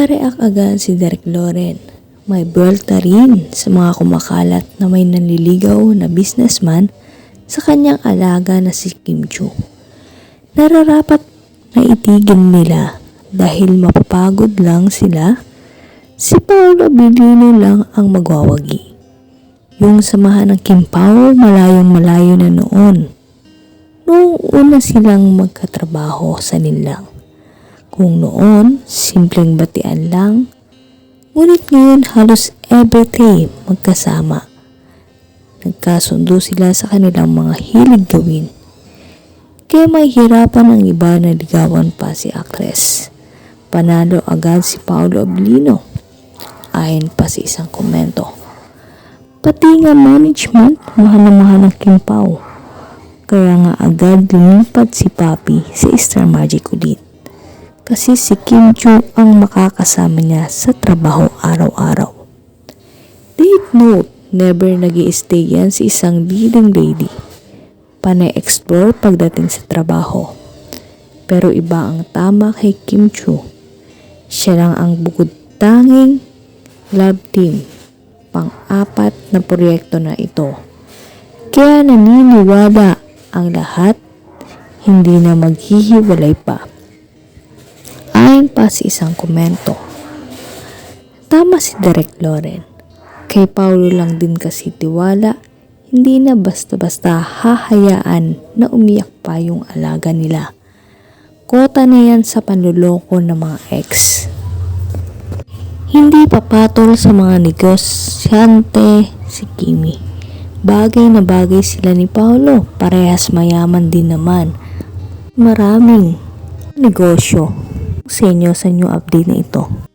Nagpareak agad si Derek Loren. May buwelta rin sa mga kumakalat na may nanliligaw na businessman sa kanyang alaga na si Kim Chu. Nararapat na itigil nila dahil mapapagod lang sila. Si Paolo Abilino lang ang magwawagi. Yung samahan ng Kim Pao malayong malayo na noon. Noong una silang magkatrabaho sa nilang. Kung noon, simpleng batian lang, ngunit ngayon halos everyday magkasama. Nagkasundo sila sa kanilang mga hilig gawin. Kaya may hirapan ang iba na ligawan pa si actress. Panalo agad si Paolo Abilino. Ayon pa sa isang komento. Pati nga management, mahal na mahal ng Kim Pao. Kaya nga agad lumipat si Papi sa Star Magic ulit. Kasi si Kim Chu ang makakasama niya sa trabaho araw-araw. Date note, never nag stay yan si isang leading lady. Pane-explore pagdating sa trabaho. Pero iba ang tama kay Kim Chu. Siya lang ang bukod tanging love team pang-apat na proyekto na ito. Kaya naniniwala ang lahat hindi na maghihiwalay pa. Pa sa isang komento. Tama si Derek Loren. Kay Paulo lang din kasi tiwala, hindi na basta-basta hahayaan na umiyak pa yung alaga nila. Kota na yan sa panluloko ng mga ex. Hindi papatol sa mga negosyante si Kimi. Bagay na bagay sila ni Paolo, parehas mayaman din naman. Maraming negosyo sa inyo sa new update na ito.